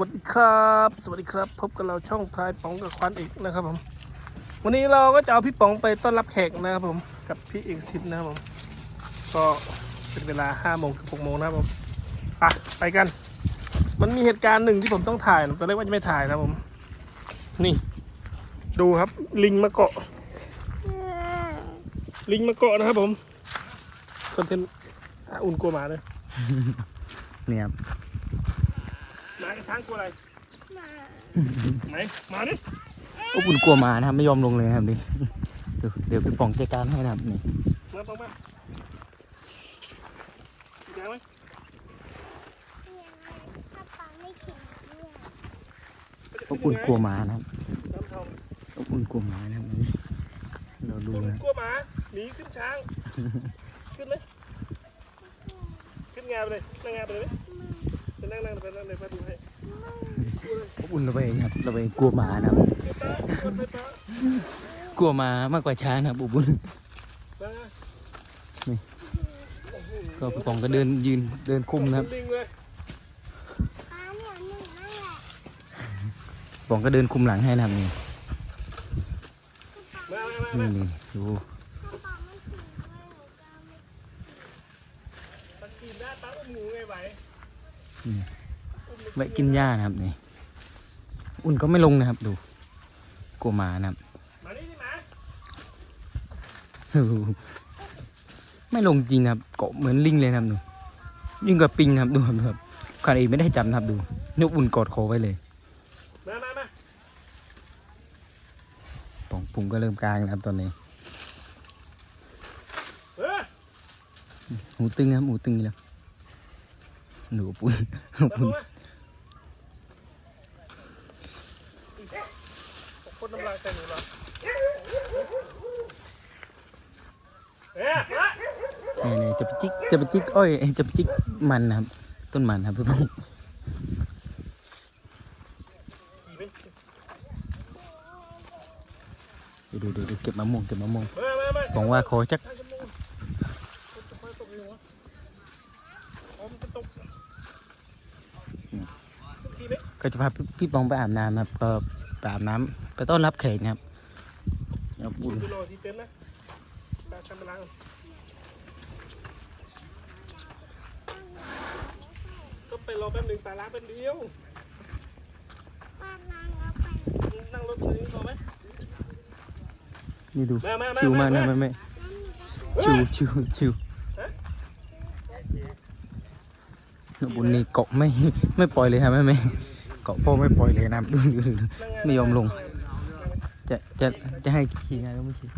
วัสดีครับ สวัสดีครับ พบกับเราช่องพลายป๋องกับควันเอกนะครับผม วันนี้เราก็จะเอาพี่ป๋องไปต้อนรับแขกนะครับผม กับพี่เอกซิปนะครับผม ก็เป็นเวลาห้าโมงกับหกโมงนะครับผมไปไปกัน มันมีเหตุการณ์หนึ่งที่ผมต้องถ่ายนะตอนแรกว่าจะไม่ถ่ายนะครับผม นี่ ดูครับ ลิงมาเกาะ ลิงมาเกาะนะครับผมคอนเทนต์อุ่นกลัวหมาเลยเนี่ยครับ ช้างกลัวอะไรไหนมาดิอบอุ่นกลัวหมานะครับไม่ยอมลงเลยนะครับนี่เดี๋ยวเดี๋ยวพี่ป๋องจัดการให้นะครับนี่มาปองมาแดงไหมถ้าปลาไม่แข็งด้วยอบอุ่นกลัวหมานะครับน้ำทองอบอุ่นกลัวหมานะครับนี่เราดูอุ่นนะกลัวหมาหนีขึ้นช้างขึ้นเลยขึ้นงานไปเลยนั่งงานไปเลยไหมจะนั่งนั่งไปนั่งเลยไปดูให้ อุ่นระเวงครับระเวงกลัวหมานะครับกลัวหมามากกว่าช้างนะครับอบอุ่นตาก็ป๋องก็เดินยืนเดินคุมนะครับป๋องก็เดินคุมหลังให้นะครับนี่นี่นี่ดู แวะกินหญ้านะครับนี่ อุ่นก็ไม่ลงนะครับ ดูกลัวหมานะครับมานี่ดิหมาไม่ลงจริงนะครับ เกาะเหมือนลิงเลยนะครับดูยิ่งกว่าปิงนะครับดูครับดูครับขนาดเองไม่ได้จับนะครับดูนกอุ่นกอดคอไว้เลยมามามาปองปุงก็เริ่มกลางแล้วครับตอนนี้เออหูตึงครับหูตึงแล้วหนูปุ่นหนูมาปุ่น มาคนน้ำลายใส่หนูเหรอเอ๊ะนี่ยเนี่จะไปจิกจะไปจิกอ้อยจะไปจิกมันนะครับ ต้นมันครับพี่ปองดูดูดูดูเก็บมะม่วงเก็บมะม่วงมามามาบอกว่าขอจักก็จะพาพี่พี่ปองไปอาบน้ำนะครับก็ไปอาบน้ำ ไปต้อนรับแขกนะครับเอาบุญดูโลที่เต็มนะตาทำไปล้างก็ไปรอแป๊บหนึ่งตาล้างแป๊บเดียวปลาล้างแล้วไปนั่งรถตัวนี้รอไหมนี่ดูมามามาชิวมากนะมาแม่แม่แล้วหนูจะชิวชิวชิวฮะบุญนี่เกาะไม่ไม่ปล่อยเลยครับแม่แม่เกาะพ่อไม่ปล่อยเลยนะครับดูดูดูดูนั่งงานไม่ยอมลง จะจะจะให้ขี่ไงก็ไม่ขี่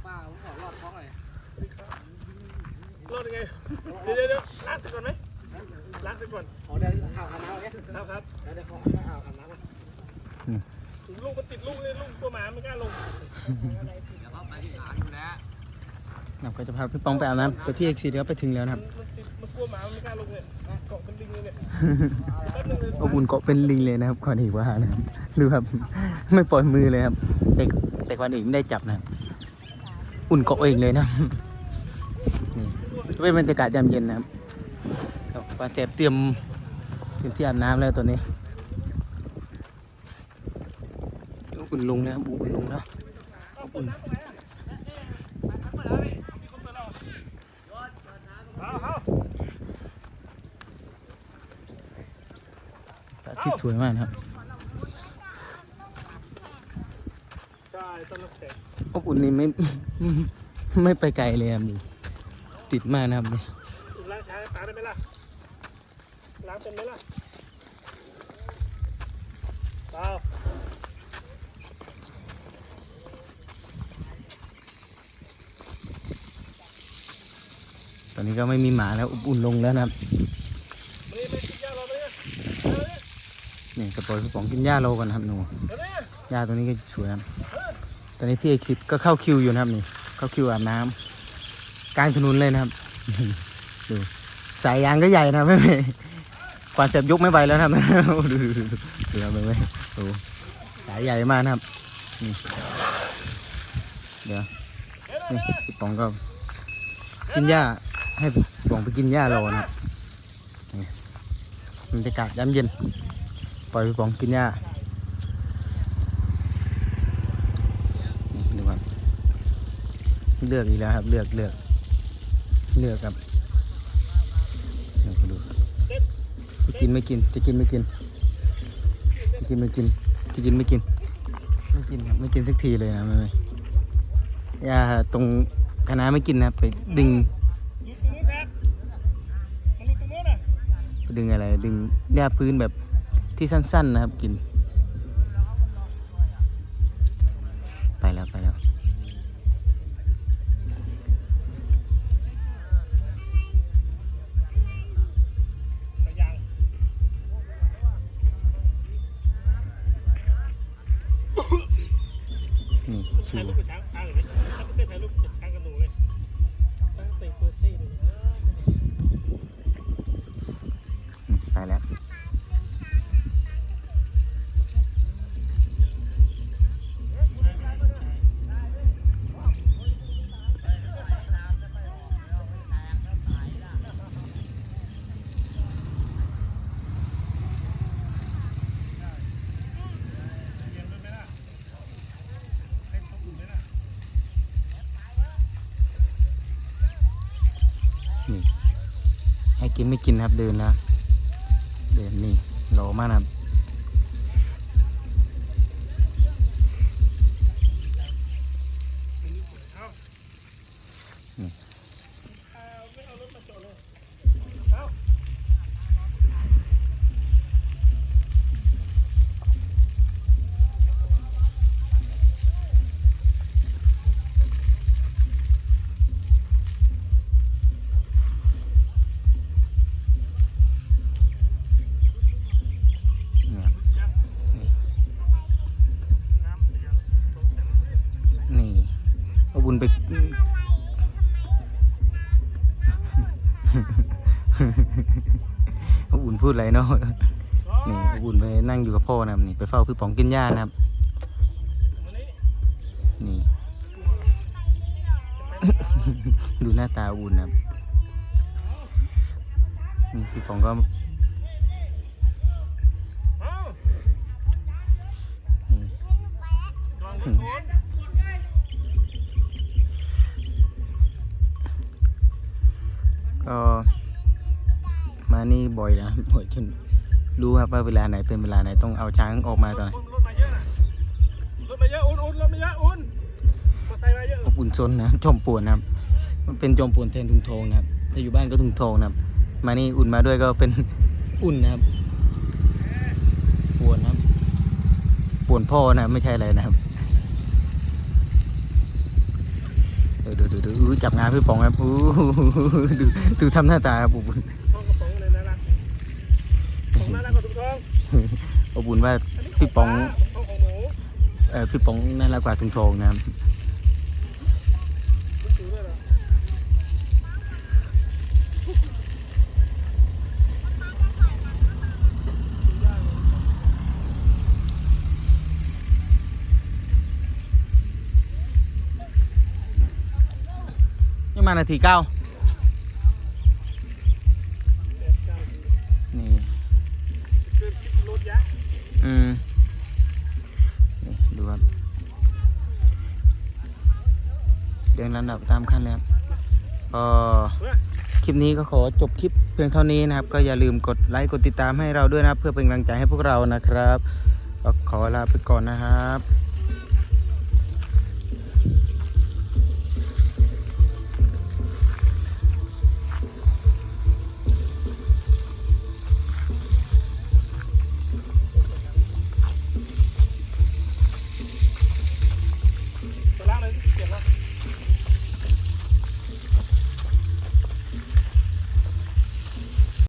รอดยังไง เดี๋ยวเดี๋ยวเดี๋ยวล้างเสร็จก่อนไหมล้างเสร็จก่อนอ๋อเดี๋ยวอาบน้ำโอเคครับครับเดี๋ยวเดี๋ยวขออาบน้ำก่อนลูกมันติดลูกเลยลูกตัวหมาไม่กล้าลงเราก็จะพาพี่ปองไปอาบน้ำแต่พี่เอกสีเดียวไปถึงแล้วนะครับมันติดมันกลัวหมามันไม่กล้าลงเลยเกาะเป็นลิงเลยเนี่ยแป๊บนึงเลยอบอุ่นเกาะเป็นลิงเลยนะครับก่อนอีกว่านะครับดูครับไม่ปล่อยมือเลยครับแต่ แต่ก่อนอีกไม่ได้จับนะอุ่นเกาะเองเลยนะนี่เป็นบรรยากาศยามเย็นนะครับครับป้าแจบเตรียมเตรียมที่อาบน้ำแล้วตัวนี้ อุ่นลงนะครับอุ่นลงแล้วอุ่นเอาะทิตย์สวยมากนะครับ ใช่ต้นรับแขก อบอุ่นนี่ไม่ไม่ไปไกลเลยครับนี่ติดมากนะครับนี่ล้างช้างให้ตาได้ไหมล่ะล้างเป็นไหมล่ะเปล่าตอนนี้ก็ไม่มีหมาแล้วอบอุ่นลงแล้วนะครับไม่ไม่กินยาเราไหมเนี่ยนี่กระปล่อยพี่ป๋องกินหญ้าโลกันนะครับหนูเดี๋ยวนี้หญ้าตัวนี้ก็สวยครับ ตอนนี้พี่เอกสิบก็เข้าคิวอยู่นะครับนี่เข้าคิวอาบน้ำกลางถนนเลยนะครับดูสายยางก็ใหญ่นะไม่ไม่ควานเสียบยกไม่ไหวแล้วนะครับดูดูดูดูดูครับไม่ไม่ดูสายใหญ่มากนะครับนี่เดี๋ยวนี่พี่ปองก็กินหญ้าให้ปองไปกินหญ้ารอนะครับรรยากาศยามเย็น ปล่อยพี่ปองกินหญ้านี่ดูครับ เลือกอีกแล้วครับ เลือกเลือกเลือกครับนี่ดูจะกินไม่กินจะกินไม่กินจะกินไม่กินจะกินไม่กินไม่กินครับไม่กินสักทีเลยนะไม่ไม่ยาตรงคณะไม่กินนะไปดึงดึงอะไรดึงหญ้าพื้นแบบที่สั้น ๆ นะครับกิน กินไม่กินนะครับเดินนะเดินนี่โหลมากนะครับ เอาบุญไป เอาบุญพูดอะไรเนาะ นี่เอาบุญไปนั่งอยู่กับพ่อนะครับนี่ไปเฝ้าพี่ป๋องกินหญ้านะครับ นี่ ดูหน้าตาอาบุญนะครับ นี่พี่ป๋องก็นี่ลอง ก็มานี่บ่อยนะบ่อยจนรู้ครับว่าเวลาไหนเป็นเวลาไหนต้องเอาช้างออกมาตอนไหนรถมาเยอะน่ะรถมาเยอะอุ่นอุ่นรถมาเยอะอุ่นมอไซค์มาเยอะอบอุ่นซนนะจอมป่วนนะครับ มันเป็นจอมป่วนแทนทุงทองนะครับถ้าอยู่บ้านก็ทุงทองนะครับ มานี่อุ่นมาด้วยก็เป็นอุ่นนะครับป่วนนะครับป่วนพ่อนะครับไม่ใช่อะไรนะครับเออ ดูดูดูจับงานพี่ปองครับอู้ดูดูทำหน้าตาครับอบอุ่นท้องกระป๋องเลยน่ารักของน่ารักกว่าถุงทองอบอุ่นว่าพี่ปองนูเออพี่ปองน่ารักกว่าทุงทองนะครับ มานาทีเก้านี่ืมนี่ดูครับเดินลำดับตามขั้นเลยครับก็คลิปนี้ก็ขอจบคลิปเพียงเท่านี้นะครับ ก็อย่าลืมกดไลค์กดติดตามให้เราด้วยนะครับ เพื่อเป็นกำลังใจให้พวกเรานะครับก็ขอลาไปก่อนนะครับ